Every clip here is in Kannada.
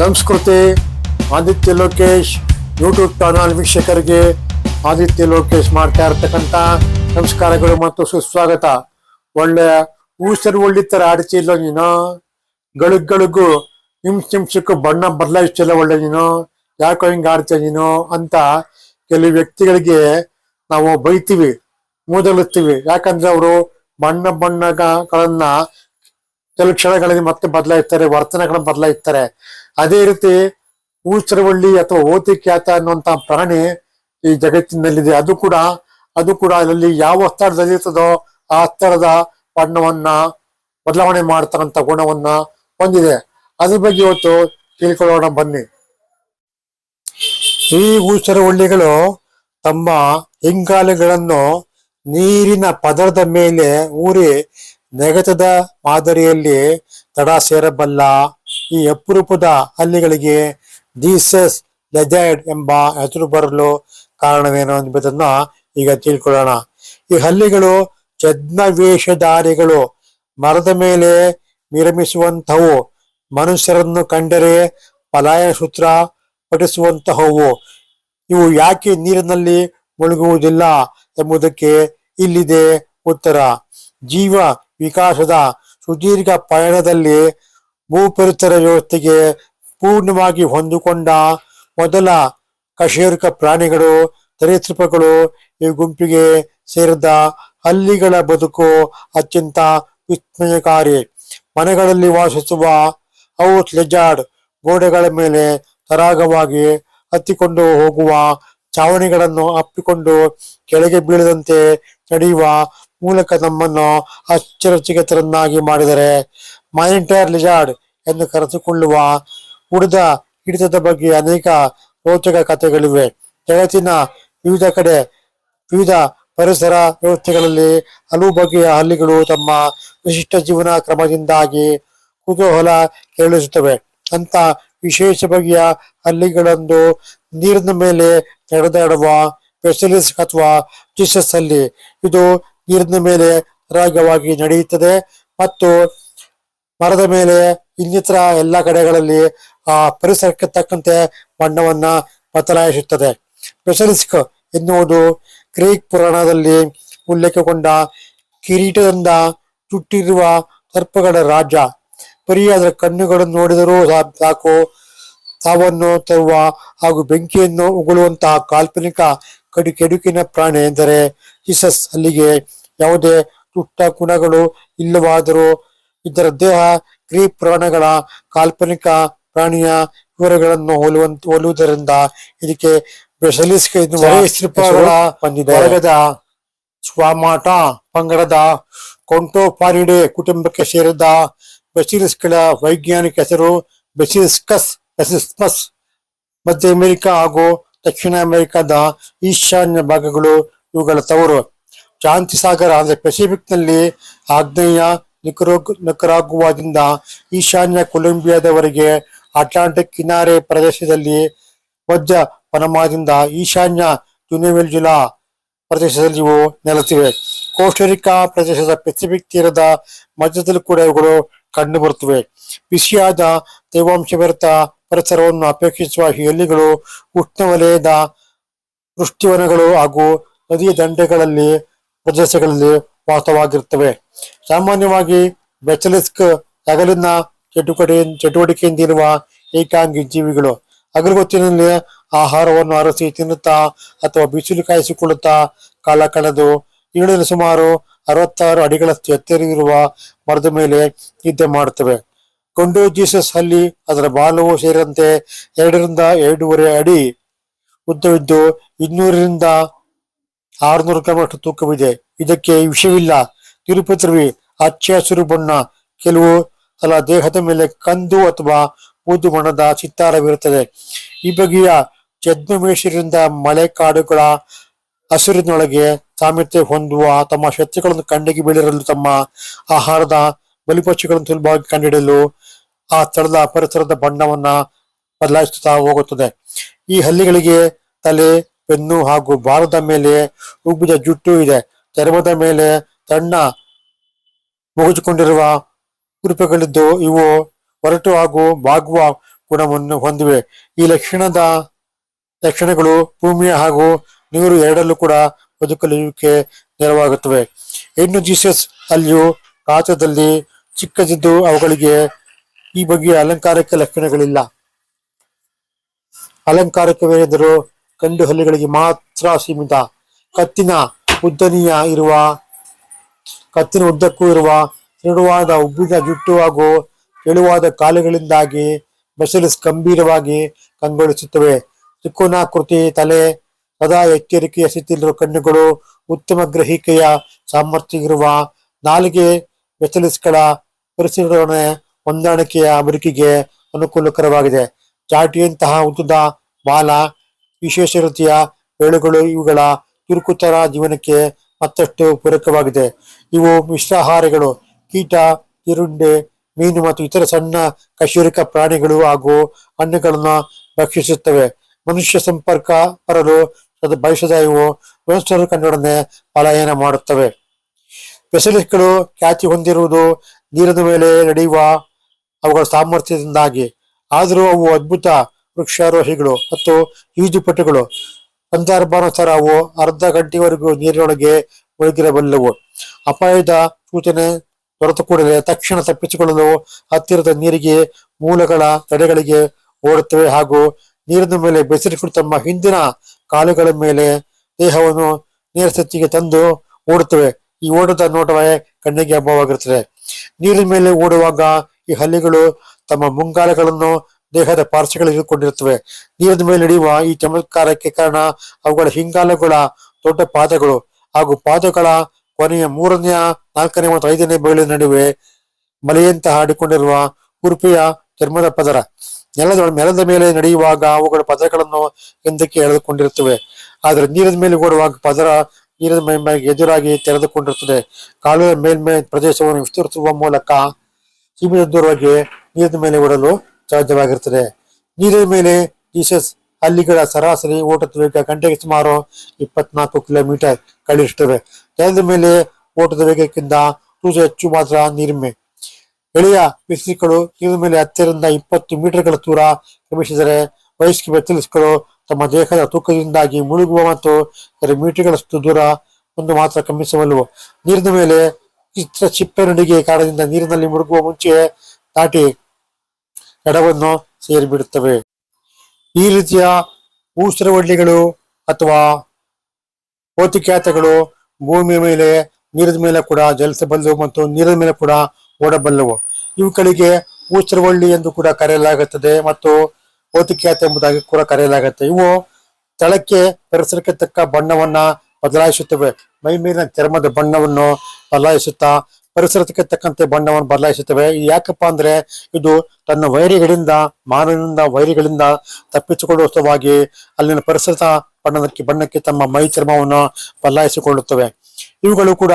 ಸಂಸ್ಕೃತಿ, ಆದಿತ್ಯ ಲೋಕೇಶ್ ಯೂಟ್ಯೂಬ್ ಚಾನಲ್ ವೀಕ್ಷಕರಿಗೆ ಆದಿತ್ಯ ಲೋಕೇಶ್ ಮಾಡ್ತಾ ಇರ್ತಕ್ಕಂಥ ನಮಸ್ಕಾರಗಳು ಮತ್ತು ಸುಸ್ವಾಗತ. ಒಳ್ಳೆ ಊಸರು ಒಳ್ಳಿ ತರ ಆಡ್ತಿಲ್ಲ ನೀನು? ಗಳಿಗ್ ಗಳಿಗು ನಿಮಿಷ ನಿಮಿಷಕ್ಕೂ ಬಣ್ಣ ಬದಲಾಯಿಸ್ತಿಲ್ಲ ಒಳ್ಳೆ ನೀನು? ಯಾಕೋ ಹಿಂಗೆ ಆಡ್ತೀಯ ನೀನು ಅಂತ ಕೆಲವು ವ್ಯಕ್ತಿಗಳಿಗೆ ನಾವು ಬೈತೀವಿ, ಮೂದಲುತ್ತೀವಿ. ಯಾಕಂದ್ರೆ ಅವರು ಬಣ್ಣ ಬಣ್ಣಗಳನ್ನ ಕೆಲವು ಕ್ಷಣಗಳಲ್ಲಿ ಮತ್ತೆ ಬದಲಾಯಿಸ್ತಾರೆ ವರ್ತನೆಗಳನ್ನ ಬದಲಾಯಿಸ್ತಾರೆ ಅದೇ ರೀತಿ ಊಚರವಳ್ಳಿ ಅಥವಾ ಓತಿ ಖ್ಯಾತ ಅನ್ನುವಂತ ಪ್ರಾಣಿ ಈ ಜಗತ್ತಿನಲ್ಲಿದೆ. ಅದು ಕೂಡ ಅದು ಕೂಡ ಅಲ್ಲಿ ಯಾವ ಸ್ಥಳದಲ್ಲಿ ಇರ್ತದೋ ಆ ಸ್ಥಳದ ಬಣ್ಣವನ್ನ ಬದಲಾವಣೆ ಮಾಡ್ತಕ್ಕಂಥ ಗುಣವನ್ನ ಹೊಂದಿದೆ. ಅದ್ರ ಬಗ್ಗೆ ಇವತ್ತು ತಿಳ್ಕೊಳ್ಳೋಣ, ಬನ್ನಿ. ಈ ಊಚರವಳ್ಳಿಗಳು ತಮ್ಮ ಹಿಂಗಾಲುಗಳನ್ನು ನೀರಿನ ಪದರದ ಮೇಲೆ ಊರಿ ನೆಗತದ ಮಾದರಿಯಲ್ಲಿ ತಡ ಸೇರಬಲ್ಲ ಈ ಅಪರೂಪದ ಹಲ್ಲಿಗಳಿಗೆ ದೀಸಸ್ ಲೆಜೈಡ್ ಎಂಬ ಹೆಸರು ಬರಲು ಕಾರಣವೇನು ಎಂಬುದನ್ನ ಈಗ ತಿಳ್ಕೊಳ್ಳೋಣ. ಈ ಹಲ್ಲಿಗಳು ಛದ್ಮವೇಷಧಾರಿಗಳು. ಮರದ ಮೇಲೆ ವಿರಮಿಸುವಂತಹವು ಮನುಷ್ಯರನ್ನು ಕಂಡರೆ ಪಲಾಯನ ಸೂತ್ರ ಪಠಿಸುವಂತಹವು. ಇವು ಯಾಕೆ ನೀರಿನಲ್ಲಿ ಮುಳುಗುವುದಿಲ್ಲ ಎಂಬುದಕ್ಕೆ ಇಲ್ಲಿದೆ ಉತ್ತರ. ಜೀವ ವಿಕಾಸದ ಸುದೀರ್ಘ ಪಯಣದಲ್ಲಿ ಭೂಪರಿಸರ ವ್ಯವಸ್ಥೆಗೆ ಪೂರ್ಣವಾಗಿ ಹೊಂದಿಕೊಂಡ ಮೊದಲ ಕಶೇರುಕ ಪ್ರಾಣಿಗಳು, ತರಿತೃಪಗಳು ಈ ಗುಂಪಿಗೆ ಸೇರಿದ ಹಲ್ಲಿಗಳ ಬದುಕು ಅತ್ಯಂತ ವಿಸ್ಮಯಕಾರಿ. ಮನೆಗಳಲ್ಲಿ ವಾಸಿಸುವ ಅವು ಲೆಜಾರ್ಡ್ ಗೋಡೆಗಳ ಮೇಲೆ ತರಾಗವಾಗಿ ಹತ್ತಿಕೊಂಡು ಹೋಗುವ ಚಾವಣಿಗಳನ್ನು ಅಪ್ಪಿಕೊಂಡು ಕೆಳಗೆ ಬೀಳದಂತೆ ನಡೆಯುವ ಮೂಲಕ ನಮ್ಮನ್ನು ಆಶ್ಚರ್ಯಚಕಿತರನ್ನಾಗಿ ಮಾಡಿದರೆ. ಮಾನಿಟರ್ ಲಿಜಾರ್ಡ್ ಎಂದು ಕರೆಸಿಕೊಳ್ಳುವ ಉಳಿದ ಹಿಡಿತದ ಬಗ್ಗೆ ಅನೇಕ ರೋಚಕ ಕಥೆಗಳಿವೆ. ಜಗತ್ತಿನ ವಿವಿಧ ಕಡೆ, ವಿವಿಧ ಪರಿಸರ ವ್ಯವಸ್ಥೆಗಳಲ್ಲಿ ಹಲವು ಬಗೆಯ ಹಲ್ಲಿಗಳು ತಮ್ಮ ವಿಶಿಷ್ಟ ಜೀವನ ಕ್ರಮದಿಂದಾಗಿ ಕುತೂಹಲ ಕೇಳಿಸುತ್ತವೆ. ಅಂತ ವಿಶೇಷ ಬಗೆಯ ಹಳ್ಳಿಗಳಂದು ನೀರಿನ ಮೇಲೆ ನಡೆದಾಡುವ ಸ್ಪೆಷಲಿಸ್ಟ್ ಅಥವಾ ಜಿಸಸ್ ಅಲ್ಲಿ ಇದು ನೀರಿನ ಮೇಲೆ ರಾಗವಾಗಿ ನಡೆಯುತ್ತದೆ ಮತ್ತು ಮರದ ಮೇಲೆ ಇನ್ನಿತರ ಎಲ್ಲ ಕಡೆಗಳಲ್ಲಿ, ಆ ಪರಿಸರಕ್ಕೆ ತಕ್ಕಂತೆ ಬಣ್ಣವನ್ನ ಬದಲಾಯಿಸುತ್ತದೆ. ಬೆಸಲಿಸ್ಕ್ ಎನ್ನುವುದು ಗ್ರೀಕ್ ಪುರಾಣದಲ್ಲಿ ಉಲ್ಲೇಖಗೊಂಡ ಕಿರೀಟದಿಂದ ಚುಟ್ಟಿರುವ ಸರ್ಪಗಳ ರಾಜ ಬರೀ ಅದರ ಕಣ್ಣುಗಳನ್ನು ನೋಡಿದರೂ ಸಾಕು. ಸಾವನ್ನು ತರುವ ಹಾಗೂ ಬೆಂಕಿಯನ್ನು ಉಗುಳುವಂತಹ ಕಾಲ್ಪನಿಕ ಕಡು, ಕೆಡುಕಿನ ಪ್ರಾಣಿ ಎಂದರೆ ಇಸಸ್ ಅಲ್ಲಿಗೆ ಯಾವುದೇ ತುಟ್ಟ ಗುಣಗಳು ಇಲ್ಲವಾದರೂ ಇದರ ದೇಹ ಕ್ರೀ ಪುರಾಣಗಳ ಕಾಲ್ಪನಿಕ ಪ್ರಾಣಿಯ ವಿವರಗಳನ್ನು ಹೋಲುವಂತ ಹೋಲುವುದರಿಂದ ಇದಕ್ಕೆ ಬಂದಿದೆ. ವರ್ಗದ ಸ್ವಾಮಾಟ ಪಂಗಡದ ಕೊಂಟೋಪಾರಿಡೆ ಕುಟುಂಬಕ್ಕೆ ಸೇರಿದ ಬೆಸಿಲಿಸ್ಗಳ ವೈಜ್ಞಾನಿಕ ಹೆಸರು ಬೆಸಿಲಿಸ್ಕಸ್ ಬೆಸಿಸ್ಮಸ್. ಮಧ್ಯ ಅಮೆರಿಕ ಹಾಗೂ ದಕ್ಷಿಣ ಅಮೆರಿಕದ ಈಶಾನ್ಯ ಭಾಗಗಳು ಇವುಗಳ ತವರು. ಶಾಂತಿ ಸಾಗರ ಅಂದ್ರೆ ಪೆಸಿಫಿಕ್ನಲ್ಲಿ ಆಗ್ನೇಯ ನಿಕರೋಗ್ ನಿಕರಾಗುವಾದಿಂದ ಈಶಾನ್ಯ ಕೊಲಂಬಿಯಾದವರೆಗೆ ಅಟ್ಲಾಂಟಿಕ್ ಕಿನಾರೆ ಪ್ರದೇಶದಲ್ಲಿ ವಜ್ರ ಪನಮಾದಿಂದ ಈಶಾನ್ಯ ಯುನಿವೆಲ್ಜುಲಾ ಪ್ರದೇಶದಲ್ಲಿ ಇವು ನೆಲೆಸಿವೆ ಕೋಸ್ಟರಿಕಾ ಪ್ರದೇಶದ ಪೆಸಿಫಿಕ್ ತೀರದ ಮಧ್ಯದಲ್ಲಿ ಕೂಡ ಇವುಗಳು ಕಂಡುಬರುತ್ತವೆ ಬಿಸಿಯಾದ ತೇವಾಂಶಭರಿತ ಪರಿಸರವನ್ನು ಅಪೇಕ್ಷಿಸುವ ಎಲ್ಲಿಗಳು ಉಷ್ಣವಲಯದ ವೃಷ್ಟಿವನಗಳು ಹಾಗೂ ನದಿಯ ದಂಡೆಗಳಲ್ಲಿ, ಪ್ರದೇಶಗಳಲ್ಲಿ ವಾಸವಾಗಿರುತ್ತವೆ. ಸಾಮಾನ್ಯವಾಗಿ ಬೆಚಲಿಸ್ಕ್ ಹಗಲಿನ ಚಟುವಟಿಕೆ ಚಟುವಟಿಕೆಯಿಂದಿರುವ ಏಕಾಂಗಿ ಜೀವಿಗಳು. ಹಗಲುಗೊತ್ತಿನಲ್ಲಿ ಆಹಾರವನ್ನು ಅರಸಿ ತಿನ್ನುತ್ತಾ ಅಥವಾ ಬಿಸಿಲು ಕಾಯಿಸಿಕೊಳ್ಳುತ್ತಾ ಕಾಲ ಕಳೆದು ಇಳಿನ ಸುಮಾರು ಅರವತ್ತಾರು ಅಡಿಗಳಷ್ಟು ಎತ್ತರಿರುವ ಮರದ ಮೇಲೆ ನಿದ್ದೆ ಮಾಡುತ್ತವೆ. ಕೊಂಡೋ ಜೀಸಸ್ ಅಲ್ಲಿ ಅದರ ಬಾಲವು ಸೇರಿದಂತೆ ಎರಡರಿಂದ ಎರಡೂವರೆ ಅಡಿ ಉದ್ದವಿದ್ದು ಇನ್ನೂರರಿಂದ ಆರುನೂರು ಗ್ರಾಮಷ್ಟು ತೂಕವಿದೆ. ಇದಕ್ಕೆ ವಿಷವಿಲ್ಲ. ತಿರುಪತಿರುವಿ ಹಚ್ಚ ಹಸಿರು ಬಣ್ಣ. ಕೆಲವು ಸಲ ದೇಹದ ಮೇಲೆ ಕಂದು ಅಥವಾ ಬೂದು ಬಣ್ಣದ ಚಿತ್ತಾರವಿರುತ್ತದೆ ಈ ಬಗೆಯ ಜದ್ಮಮೇಶರಿಂದ ಮಳೆ ಕಾಡುಗಳ ಹಸಿರಿನೊಳಗೆ ಸಾಮರ್ಥ್ಯ ಹೊಂದುವ ತಮ್ಮ ಶತ್ರುಗಳನ್ನು ಕಂಡಿಗೆ ಬೀಳಿರಲು ತಮ್ಮ ಆಹಾರದ ಬಲಿಪಕ್ಷಿಗಳನ್ನು ಸುಲಭವಾಗಿ ಕಂಡುಹಿಡಿಯಲು ಆ ಸ್ಥಳದ ಪರಿಸರದ ಬಣ್ಣವನ್ನ ಬದಲಾಯಿಸುತ್ತಾ ಹೋಗುತ್ತದೆ. ಈ ಹಲ್ಲಿಗಳಿಗೆ ತಲೆ, ಬೆನ್ನು ಹಾಗೂ ಬಾಲದ ಮೇಲೆ ಉಬ್ಬಿದ ಜುಟ್ಟು ಇದೆ. ಚರ್ಮದ ಮೇಲೆ ಸಣ್ಣ ಮುಗಿದುಕೊಂಡಿರುವ ಕೃಪೆಗಳಿದ್ದು ಇವು ಹೊರಟು ಹಾಗೂ ಬಾಗುವ ಗುಣವನ್ನು ಹೊಂದಿವೆ. ಈ ಲಕ್ಷಣದ ಲಕ್ಷಣಗಳು ಭೂಮಿಯ ಹಾಗೂ ನೀರು ಎರಡಲ್ಲೂ ಕೂಡ ಬದುಕಲಿಕ್ಕೆ ನೆರವಾಗುತ್ತವೆ. ಹೆಣ್ಣು ಜೀಸಸ್ ಅಲ್ಲಿಯೂ ಕಾತದಲ್ಲಿ ಚಿಕ್ಕದಿದ್ದು ಅವುಗಳಿಗೆ ಈ ಬಗೆಯ ಅಲಂಕಾರಕ್ಕೆ ಲಕ್ಷಣಗಳಿಲ್ಲ. ಅಲಂಕಾರಕ್ಕೆ ಗಂಡು ಹಲ್ಲಿಗಳಿಗೆ ಮಾತ್ರ ಸೀಮಿತ. ಕತ್ತಿನ ಉದ್ದನೆಯ ಇರುವ ಕತ್ತಿನ ಉದ್ದಕ್ಕೂ ಇರುವ ದೃಢವಾದ ಉಬ್ಬಿದ ಜುಟ್ಟು ಹಾಗೂ ತೆಳುವಾದ ಕಾಲುಗಳಿಂದಾಗಿ ಬೆಸಲಿಸ್ ಗಂಭೀರವಾಗಿ ಕಂಗೊಳಿಸುತ್ತವೆ. ತ್ರಿಕೋನಾಕೃತಿ ತಲೆ ಸದಾ ಎಚ್ಚರಿಕೆಯ ಸ್ಥಿತಿಯಲ್ಲಿರುವ ಕಣ್ಣುಗಳು ಉತ್ತಮ ಗ್ರಹಿಕೆಯ ಸಾಮರ್ಥ್ಯ ಇರುವ ನಾಲಿಗೆ ಬೆಸಲಿಸ್ಗಳ ಪರಿಸರದೊಡನೆ ಹೊಂದಾಣಿಕೆಯ ಬದುಕಿಗೆ ಅನುಕೂಲಕರವಾಗಿದೆ. ಚಾಟಿಯಂತಹ ಉದ್ದದ ಬಾಲ, ವಿಶೇಷ ರೀತಿಯ ಬೇಳುಗಳು ಇವುಗಳ ಚುರುಕುತರ ಜೀವನಕ್ಕೆ ಮತ್ತಷ್ಟು ಪೂರಕವಾಗಿದೆ. ಇವು ಮಿಶ್ರಾಹಾರಿಗಳು ಕೀಟ ತಿರುಂಡೆ ಮೀನು ಮತ್ತು ಇತರ ಸಣ್ಣ ಕಶೇರುಕ ಪ್ರಾಣಿಗಳು ಹಾಗೂ ಹಣ್ಣುಗಳನ್ನು ಭಕ್ಷಿಸುತ್ತವೆ. ಮನುಷ್ಯ ಸಂಪರ್ಕ ಬರಲು ಬಯಸದ ಇವು ಮನುಷ್ಯರು ಕಣ್ಣೊಡನೆ ಪಲಾಯನ ಮಾಡುತ್ತವೆ. ಸ್ಪೆಷಲಿಸ್ಟ್ಗಳು ಖ್ಯಾತಿ ಹೊಂದಿರುವುದು ನೀರಿನ ಮೇಲೆ ನಡೆಯುವ ಅವುಗಳ ಸಾಮರ್ಥ್ಯದಿಂದಾಗಿ. ಆದರೂ ಅವು ಅದ್ಭುತ ವೃಕ್ಷಾರೋಹಿಗಳು ಮತ್ತು ಈಜುಪಟುಗಳು. ಸಂದರ್ಭಾನುಸಾರ ಅವು ಅರ್ಧ ಗಂಟೆವರೆಗೂ ನೀರಿನೊಳಗೆ ಮುಳುಗಿರಬಲ್ಲವು. ಅಪಾಯದ ಸೂಚನೆ ದೊರೆತ ಕೂಡಲೇ ತಕ್ಷಣ ತಪ್ಪಿಸಿಕೊಳ್ಳಲು ಹತ್ತಿರದ ನೀರಿಗೆ ಮೂಲಗಳ ತಡೆಗಳಿಗೆ ಓಡುತ್ತವೆ ಹಾಗೂ ನೀರಿನ ಮೇಲೆ ಬೆಸರಿಕೊಂಡು ತಮ್ಮ ಹಿಂದಿನ ಕಾಲುಗಳ ಮೇಲೆ ದೇಹವನ್ನು ಸತ್ತಿಗೆ ತಂದು ಓಡುತ್ತವೆ. ಈ ಓಟದ ನೋಟವೇ ಕಣ್ಣಿಗೆ ಹಬ್ಬವಾಗಿರುತ್ತದೆ. ನೀರಿನ ಮೇಲೆ ಓಡುವಾಗ ಈ ಹಲ್ಲಿಗಳು ತಮ್ಮ ಮುಂಗಾಲಗಳನ್ನು ದೇಹದ ಪಾರ್ಶ್ವಗಳು ಇಳಿದುಕೊಂಡಿರುತ್ತವೆ ನೀರಿನ ಮೇಲೆ ನಡೆಯುವ ಈ ಚಮತ್ಕಾರಕ್ಕೆ ಕಾರಣ ಅವುಗಳ ಹಿಂಗಾಲಗಳ ದೊಡ್ಡ ಪಾದಗಳು. ಹಾಗೂ ಪಾದಗಳ ಕೊನೆಯ ಮೂರನೆಯ, ನಾಲ್ಕನೇ ಮತ್ತು ಐದನೇ ಬಯಲಿನ ನಡುವೆ ಮಲೆಯಂತಹ ಆಡಿಕೊಂಡಿರುವ ಉರುಪಿಯ ಚರ್ಮದ ಪದರ. ನೆಲದ ನೆಲದ ಮೇಲೆ ನಡೆಯುವಾಗ ಅವುಗಳ ಪದರಗಳನ್ನು ಹಿಂದಕ್ಕೆ ಎಳೆದುಕೊಂಡಿರುತ್ತವೆ. ಆದರೆ ನೀರಿನ ಮೇಲೆ ಓಡುವಾಗ ಪದರ ನೀರಿನ ಮೇಲ್ಮೈಗೆ ಎದುರಾಗಿ ತೆರೆದುಕೊಂಡಿರುತ್ತದೆ. ಕಾಲುವೆ ಮೇಲ್ಮೈ ಪ್ರದೇಶವನ್ನು ವಿಸ್ತರಿಸುವ ಮೂಲಕ ಸೀಮಿತ ದೂರವಾಗಿ ನೀರಿನ ಮೇಲೆ ಓಡಲು ಸಾಧ್ಯವಾಗಿರುತ್ತದೆ ನೀರಿನ ಮೇಲೆ ಜೀಸಸ್ ಹಲ್ಲಿಗಳ ಸರಾಸರಿ ಓಟದ ವೇಗ ಗಂಟೆಗೆ ಸುಮಾರು ಇಪ್ಪತ್ನಾಲ್ಕು ಕಿಲೋಮೀಟರ್ ಕಳಿಸುತ್ತವೆ ನೆಲದ ಮೇಲೆ ಓಟದ ವೇಗಕ್ಕಿಂತ ಹೆಚ್ಚು ಮಾತ್ರ ನೀರಿಮೆ ಎಳೆಯ ವ್ಯಕ್ತಿಗಳು ನೀರಿನ ಮೇಲೆ ಹತ್ತರಿಂದ ಇಪ್ಪತ್ತು ಮೀಟರ್ಗಳ ದೂರ ಕ್ರಮಿಸಿದರೆ ವಯಸ್ಕ ವ್ಯಕ್ತಿಗಳು ತಮ್ಮ ದೇಹದ ತೂಕದಿಂದಾಗಿ ಮುಳುಗುವ ಮತ್ತು ಎರಡು ಮೀಟರ್ಗಳಷ್ಟು ದೂರ ಒಂದು ಮಾತ್ರ ಕ್ರಮಿಸಬಲ್ಲವು ನೀರಿನ ಮೇಲೆ ಚಿತ್ರ ಚಿಪ್ಪೆ ನಡಿಗೆ ಕಾರಣದಿಂದ ನೀರಿನಲ್ಲಿ ಮುಳುಗುವ ಮುಂಚೆ ದಾಟಿ ಎಡವನ್ನು ಸೇರಿಬಿಡುತ್ತವೆ. ಈ ರೀತಿಯ ಊಸರವಳ್ಳಿಗಳು ಅಥವಾ ಕೋತಿಕ್ಯಾತಗಳು ಭೂಮಿಯ ಮೇಲೆ, ನೀರಿನ ಮೇಲೆ ಕೂಡ ಜಲಿಸಬಲ್ಲವು ಮತ್ತು ನೀರಿನ ಮೇಲೆ ಕೂಡ ಓಡಬಲ್ಲವು. ಇವುಗಳಿಗೆ ಊಸರವಳ್ಳಿ ಎಂದು ಕೂಡ ಕರೆಯಲಾಗುತ್ತದೆ ಮತ್ತು ಪೋತಿಖ್ಯಾತ ಎಂಬುದಾಗಿ ಕೂಡ ಕರೆಯಲಾಗುತ್ತೆ. ಇವು ತಳಕ್ಕೆ ಪರಿಸರಕ್ಕೆ ತಕ್ಕ ಬಣ್ಣವನ್ನ ಬದಲಾಯಿಸುತ್ತವೆ. ಮೈ ಮೇಲಿನ ಚರ್ಮದ ಬಣ್ಣವನ್ನು ಬದಲಾಯಿಸುತ್ತಾ ಪರಿಸರಕ್ಕೆ ತಕ್ಕಂತೆ ಬಣ್ಣವನ್ನು ಬದಲಾಯಿಸುತ್ತವೆ. ಯಾಕಪ್ಪ ಅಂದ್ರೆ ಇದು ತನ್ನ ವೈರಿಗಳಿಂದ, ಮಾನವನಿಂದ, ವೈರಿಗಳಿಂದ ತಪ್ಪಿಸಿಕೊಳ್ಳುವ ಸಲುವಾಗಿ ಅಲ್ಲಿನ ಪರಿಸರದ ಬಣ್ಣದಕ್ಕೆ ಬಣ್ಣಕ್ಕೆ ತಮ್ಮ ಮೈ ಚರ್ಮವನ್ನು ಬದಲಾಯಿಸಿಕೊಳ್ಳುತ್ತವೆ. ಇವುಗಳು ಕೂಡ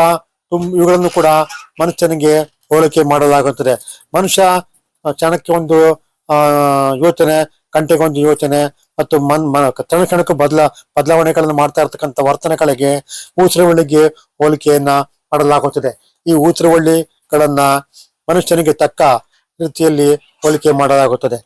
ಇವುಗಳನ್ನು ಕೂಡ ಮನುಷ್ಯನಿಗೆ ಹೋಲಿಕೆ ಮಾಡಲಾಗುತ್ತದೆ. ಮನುಷ್ಯ ಕ್ಷಣಕ್ಕೆ ಒಂದು ಯೋಚನೆ ಗಂಟೆಗೊಂದು ಯೋಚನೆ ಮತ್ತು ಮನ್ ಕ್ಷಣ ಕ್ಷಣಕ್ಕೂ ಬದಲ, ಬದಲಾವಣೆಗಳನ್ನು ಮಾಡ್ತಾ ಇರ್ತಕ್ಕಂಥ ವರ್ತನೆಗಳಿಗೆ ಉಸಿರುಗಳಿಗೆ ಹೋಲಿಕೆಯನ್ನ ಮಾಡಲಾಗುತ್ತದೆ. ಈ ಊತ್ರವಳ್ಳಿಗಳನ್ನ ಮನುಷ್ಯನಿಗೆ ತಕ್ಕ ರೀತಿಯಲ್ಲಿ ಹೋಲಿಕೆ ಮಾಡಲಾಗುತ್ತದೆ.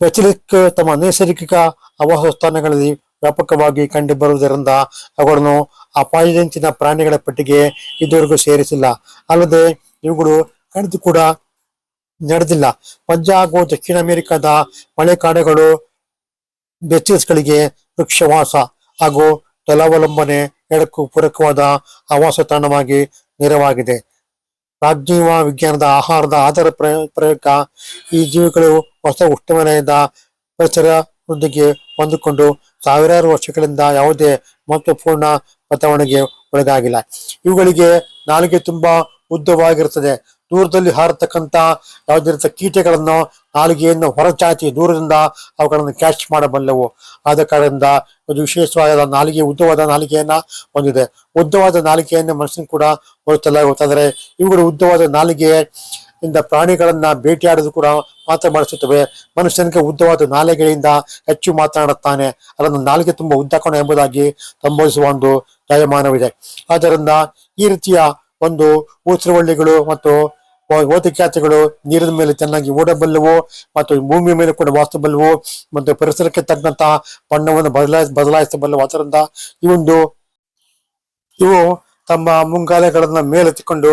ಬೆಚಲಿಕ್ ತಮ್ಮ ನೈಸರ್ಗಿಕ ಆವಾಸಸ್ಥಾನಗಳಲ್ಲಿ ವ್ಯಾಪಕವಾಗಿ ಕಂಡುಬರುವುದರಿಂದ ಅವುಗಳನ್ನು ಅಪಾಯದಂಚಿನ ಪ್ರಾಣಿಗಳ ಪಟ್ಟಿಗೆ ಇದುವರೆಗೂ ಸೇರಿಸಿಲ್ಲ. ಅಲ್ಲದೆ ಇವುಗಳು ಕಣಿದು ಕೂಡ ನಡೆದಿಲ್ಲ. ಪಂಜಾಬ್ ಹಾಗೂ ದಕ್ಷಿಣ ಅಮೆರಿಕದ ಮಳೆಕಾಡುಗಳು ಬೆಚ್ಚಿಸ್ಗಳಿಗೆ ವೃಕ್ಷವಾಸ ಹಾಗೂ ಜಲಾವಲಂಬನೆ ಎರಡಕ್ಕೂ ಪೂರಕವಾದ ಆವಾಸ ತಾಣವಾಗಿ ನೆರವಾಗಿದೆ. ಪ್ರಾಜ್ಞೀವ ವಿಜ್ಞಾನದ ಆಹಾರದ ಆಧಾರ ಪ್ರಯ- ಪ್ರಯೋಗ ಈ ಜೀವಿಗಳು ಹೊಸ ಉಷ್ಣವಲಯದ ಪರಿಸರದೊಂದಿಗೆ ಹೊಂದಿಕೊಂಡು ಸಾವಿರಾರು ವರ್ಷಗಳಿಂದ ಯಾವುದೇ ಮಹತ್ವಪೂರ್ಣ ಬದಲಾವಣೆಗೆ ಒಳಗಾಗಿಲ್ಲ. ಇವುಗಳಿಗೆ ನಾಲಿಗೆ ತುಂಬಾ ಉದ್ದವಾಗಿರುತ್ತದೆ. ದೂರದಲ್ಲಿ ಹಾರತಕ್ಕಂತ ಯಾವುದೇ ರೀತಿಯ ಕೀಟಗಳನ್ನು, ನಾಲಿಗೆಯನ್ನು ಹೊರಚಾಚಿ ದೂರದಿಂದ ಅವುಗಳನ್ನು ಕ್ಯಾಚ್ ಮಾಡಬಲ್ಲವು. ಆದ ಕಾರಣದಿಂದ ಒಂದು ವಿಶೇಷವಾದ ನಾಲಿಗೆ, ಉದ್ದವಾದ ನಾಲಿಗೆಯನ್ನ ಹೊಂದಿದೆ. ಉದ್ದವಾದ ನಾಲಿಗೆಯನ್ನು ಮನುಷ್ಯನ ಕೂಡ ಆದರೆ ಇವುಗಳು ಉದ್ದವಾದ ನಾಲಿಗೆ ಇಂದ ಪ್ರಾಣಿಗಳನ್ನ ಭೇಟಿಯಾಡೋದು ಕೂಡ ಮಾಡಿಸುತ್ತವೆ ಮನುಷ್ಯನಿಗೆ ಉದ್ದವಾದ ನಾಲೆಗಳಿಂದ ಹೆಚ್ಚು ಮಾತನಾಡುತ್ತಾನೆ. ಅದನ್ನು ನಾಲಿಗೆ ತುಂಬಾ ಉದ್ದಕೋಣ ಎಂಬುದಾಗಿ ಸಂಭವಿಸುವ ಒಂದು ಜಾಯಮಾನವಿದೆ. ಆದ್ದರಿಂದ ಈ ರೀತಿಯ ಒಂದು ಊಸರವಳ್ಳಿಗಳು ಮತ್ತು ಓತಿಕ್ಯಾತಿಗಳು ನೀರಿನ ಮೇಲೆ ಚೆನ್ನಾಗಿ ಓಡಬಲ್ಲವು ಮತ್ತು ಭೂಮಿಯ ಮೇಲೆ ಕೂಡ ವಾಸಿಸಬಲ್ಲವು ಮತ್ತು ಪರಿಸರಕ್ಕೆ ತಕ್ಕಂತಹ ಬಣ್ಣವನ್ನು ಬದಲಾಯಿಸ ಬದಲಾಯಿಸಬಲ್ಲವು. ಅದರಿಂದ ಈ ಒಂದು ಇವು ತಮ್ಮ ಮುಂಗಾಲೆಗಳನ್ನ ಮೇಲೆತ್ತಿಕೊಂಡು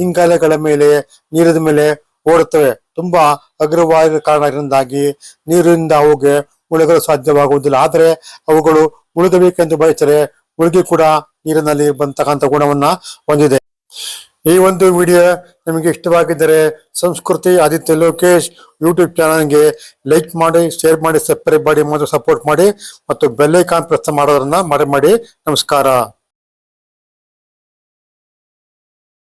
ಹಿಂಗಾಲೆಗಳ ಮೇಲೆ, ನೀರಿನ ಮೇಲೆ ಓಡುತ್ತವೆ. ತುಂಬಾ ಅಗ್ರವಾದ ಕಾರಣದಿಂದಾಗಿ ನೀರಿನಿಂದ ಅವುಗೆ ಮುಳುಗಲು ಸಾಧ್ಯವಾಗುವುದಿಲ್ಲ. ಆದರೆ ಅವುಗಳು ಮುಳುಗಬೇಕೆಂದು ಬಯಸಿದರೆ ಮುಳುಗಿ ಕೂಡ ನೀರಿನಲ್ಲಿ ಬಂತಕ್ಕಂಥ ಗುಣವನ್ನ ಹೊಂದಿದೆ. ಈ ಒಂದು ವಿಡಿಯೋ ನಿಮಗೆ ಇಷ್ಟವಾಗಿದ್ದರೆ ಸಂಸ್ಕೃತಿ ಆದಿತ್ಯ ಲೋಕೇಶ್ ಯೂಟ್ಯೂಬ್ ಚಾನಲ್ಗೆ ಲೈಕ್ ಮಾಡಿ ಶೇರ್ ಮಾಡಿ ಸಬ್ಸ್ಕ್ರೈಬ್ ಮಾಡಿ ಮತ್ತು ಸಪೋರ್ಟ್ ಮಾಡಿ ಮತ್ತು ಬೆಲ್ಲೈಕಾನ್ ಪ್ರೆಸ್ ಮಾಡೋದನ್ನ ಮರೆ ಮಾಡಿ ನಮಸ್ಕಾರ.